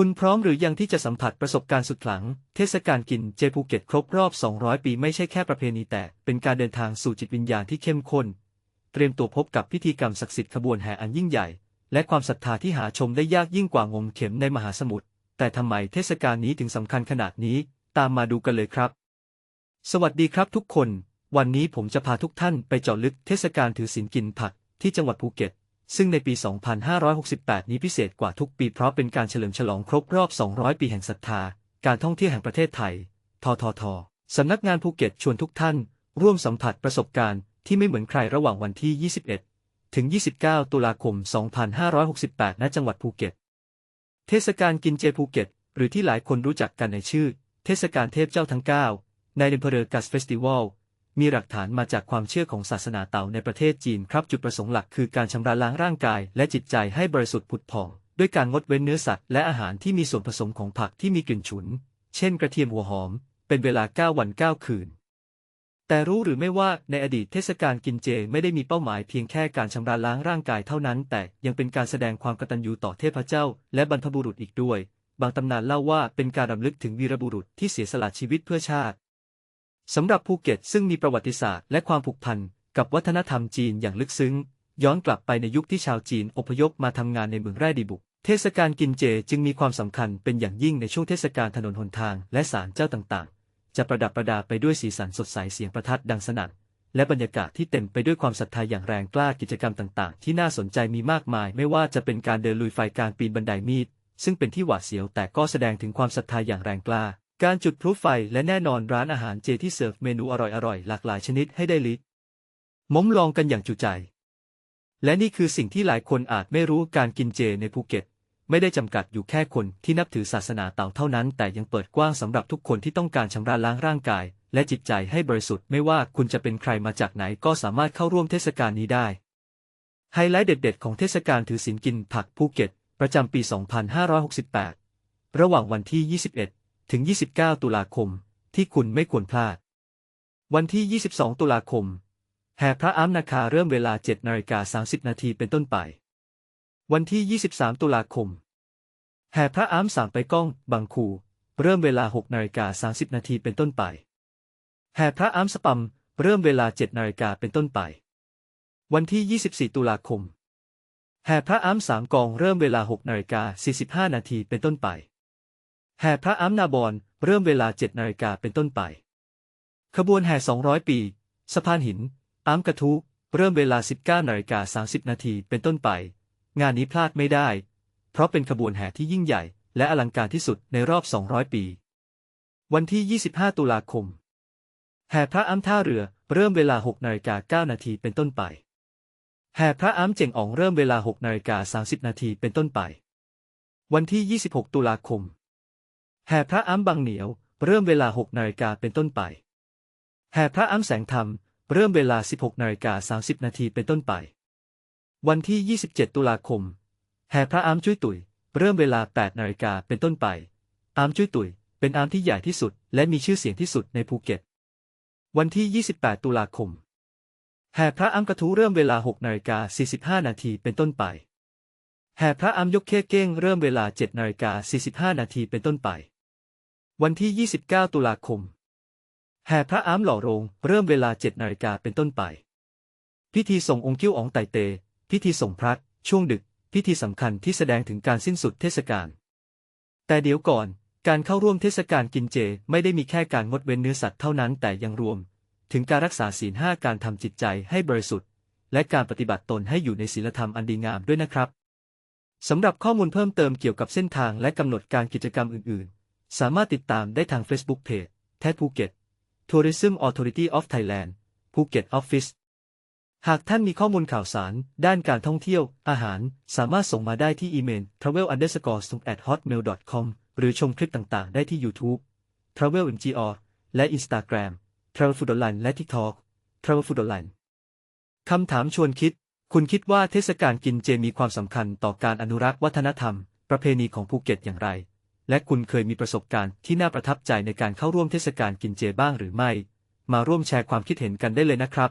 คุณพร้อมหรือยังที่จะสัมผัสประสบการณ์สุดขลัง เทศกาลกินเจภูเก็ตครบรอบ 200 ปีไม่ใช่แค่ประเพณีแต่เป็นการเดินทางสู่จิตวิญญาณที่เข้มข้น เตรียมตัวพบกับพิธีกรรมศักดิ์สิทธิ์ขบวนแห่อันยิ่งใหญ่ และความศรัทธาที่หาชมได้ยากยิ่งกว่างมเข็มในมหาสมุทร แต่ทำไมเทศกาลนี้ถึงสำคัญขนาดนี้ ตามมาดูกันเลยครับ สวัสดีครับทุกคน วันนี้ผมจะพาทุกท่านไปเจาะลึกเทศกาลถือศีลกินผักที่จังหวัดภูเก็ต ซึ่งในปี 2568 นี้พิเศษกว่าทุกปีเพราะเป็นการเฉลิมฉลองครบรอบ 200 ปีแห่งศรัทธา การท่องเที่ยวแห่งประเทศไทย ททท สำนักงานภูเก็ตชวนทุกท่าน ร่วมสัมผัสประสบการณ์ที่ไม่เหมือนใครระหว่างวันที่ 21 ถึง 29 ตุลาคม 2568 ณ จังหวัดภูเก็ต เทศกาลกินเจภูเก็ต หรือที่หลายคนรู้จักกันในชื่อ เทศกาลเทพเจ้าทั้ง 9 ในเดมเพอเรกัสเฟสติวัล มีหลักฐานมาจากความเชื่อของศาสนาเต่าในประเทศจีนครับจุดประสงค์หลักคือการชำระล้างร่างกายและจิตใจให้บริสุทธิ์ผุดผ่อง ด้วยการงดเว้นเนื้อสัตว์และอาหารที่มีส่วนผสมของผักที่มีกลิ่นฉุน เช่นกระเทียมหัวหอม เป็นเวลา 9 วัน 9 คืน แต่รู้หรือไม่ว่าในอดีตเทศกาลกินเจไม่ได้มีเป้าหมายเพียงแค่การชำระล้างร่างกายเท่านั้น แต่ยังเป็นการแสดงความกตัญญูต่อเทพเจ้า และบรรพบุรุษอีกด้วย บางตำนานเล่าว่าเป็นการรำลึกถึงวีรบุรุษที่เสียสละชีวิตเพื่อชาติ สำหรับภูเก็ตซึ่งมีประวัติศาสตร์และความผูกพันกับวัฒนธรรมจีนอย่างลึกซึ้ง ย้อนกลับไปในยุคที่ชาวจีนอพยพมาทำงานในเมืองแร่ดีบุก เทศกาลกินเจจึงมีความสำคัญเป็นอย่างยิ่งในช่วงเทศกาลถนนหนทางและศาลเจ้าต่างๆ จะประดับประดาไปด้วยสีสันสดใสเสียงประทัดดังสนั่นและบรรยากาศที่เต็มไปด้วยความศรัทธาอย่างแรงกล้ากิจกรรมต่างๆ ที่น่าสนใจมีมากมาย ไม่ว่าจะเป็นการเดินลุยไฟการปีนบันไดมีดซึ่งเป็นที่หวาดเสียวแต่ก็แสดงถึงความศรัทธาอย่างแรงกล้า การจุดพลุไฟและแน่นอนร้านอาหารเจที่เสิร์ฟเมนูอร่อยๆ หลากหลายชนิดให้ได้ลิดม้มลองกันอย่างจุใจ และนี่คือสิ่งที่หลายคนอาจไม่รู้การกินเจในภูเก็ต ไม่ได้จำกัดอยู่แค่คนที่นับถือศาสนาเต่าเท่านั้น แต่ยังเปิดกว้างสำหรับทุกคนที่ต้องการชำระล้างร่างกาย และจิตใจให้บริสุทธิ์ไม่ว่าคุณจะเป็นใครมาจากไหนก็สามารถเข้าร่วมเทศกาลนี้ได้ ไฮไลท์เด็ด ๆ ของเทศกาลถือศีลกินผักภูเก็ต ประจำปี 2568 ระหว่างวันที่ 21 ถึง 29 ตุลาคม ที่คุณไม่ควรพลาด วันที่ 22 ตุลาคม แห่พระอ้ำนาคาเริ่มเวลา 7 นาฬิกา 30 นาทีเป็นต้นไป วันที่ 23 ตุลาคม แห่พระอ้ำสามไปก้อง บางคู เริ่มเวลา 6 นาฬิกา 30 นาทีเป็นต้นไป แห่พระอ้ำสปัม เริ่มเวลา 7 นาฬิกาเป็นต้นไป วันที่ 24 ตุลาคมแห่พระอ้ำสามกองเริ่มเวลา 6 นาฬิกา 45 นาทีเป็นต้นไป แห่พระอ้ำนาบอนเริ่มเวลา7นาฬิกาเป็นต้นไป ขบวนแห่ 200 ปี สะพานหินอ้ำกระทุเริ่มเวลา 19นาฬิกา30 นาทีเป็นต้นไป งานนี้พลาดไม่ได้ เพราะเป็นขบวนแห่ที่ยิ่งใหญ่ และอลังการที่สุดในรอบ 200 ปี วันที่ 25 ตุลาคม แห่พระอ้ำท่าเรือเริ่มเวลา6นาฬิกา9นาทีเป็นต้นไป แห่พระอ้ำเจ่งอ๋องเริ่มเวลา6นาฬิกา30 นาทีเป็นต้นไป วันที่ 26 ตุลาคม แห่พระอ้ำบางเหนียว เริ่มเวลา 6 นาฬิกาเป็นต้นไป แห่พระอ้ำแสงธรรม เริ่มเวลา 16 นาฬิกา30 นาทีเป็นต้นไป วันที่ 27 ตุลาคม แห่พระอ้ำจุ้ยตุ๋ย เริ่มเวลา 8 นาฬิกาเป็นต้นไป อ้ำจุ้ยตุ๋ย เป็นอ้ำที่ใหญ่ที่สุด และมีชื่อเสียงที่สุดในภูเก็ต วันที่ 28 ตุลาคม แห่พระอ้ำกระทู้เริ่มเวลา 6 นาฬิกา45 นาทีเป็นต้นไปแห่พระอ้ำยกเค้เก้งเริ่มเวลา 7 นาฬิกา 45 นาทีเป็นต้นไป วันที่ 29 ตุลาคม แห่พระอ้ำหล่อโรง เริ่มเวลา 7 นาฬิกาเป็นต้นไป พิธีส่งองค์กิ้วอองไตเต พิธีส่งพระช่วงดึก พิธีสำคัญที่แสดงถึงการสิ้นสุดเทศกาล แต่เดี๋ยวก่อน การเข้าร่วมเทศกาลกินเจไม่ได้มีแค่การงดเว้นเนื้อสัตว์เท่านั้นแต่ยังรวม ถึงการรักษาศีลห้าการทำจิตใจให้บริสุทธิ์ และการปฏิบัติตนให้อยู่ในศีลธรรมอันดีงามด้วยนะครับสำหรับข้อมูลเพิ่มเติมเกี่ยวกับเส้นทางและกำหนดการกิจกรรมอื่นๆ สามารถติดตามได้ทาง Facebook Page แทภูเก็ต Tourism Authority of Thailand ภูเก็ต Office หากท่านมีข้อมูลข่าวสาร ด้านการท่องเที่ยว อาหาร สามารถส่งมาได้ที่อีเมล travel underscore at hotmail com หรือชมคลิปต่างๆ ได้ที่ YouTube Travel MGR และ Instagram Travel Food Online และ TikTok Travel Food Online คำถามชวนคิด คุณคิดว่าเทศกาลกินเจมีความสำคัญต่อการอนุรักษ์วัฒนธรรม ประเพณีของภูเก็ตอย่างไร และคุณเคยมีประสบการณ์ที่น่าประทับใจในการเข้าร่วมเทศกาลกินเจบ้างหรือไม่ มาร่วมแชร์ความคิดเห็นกันได้เลยนะครับ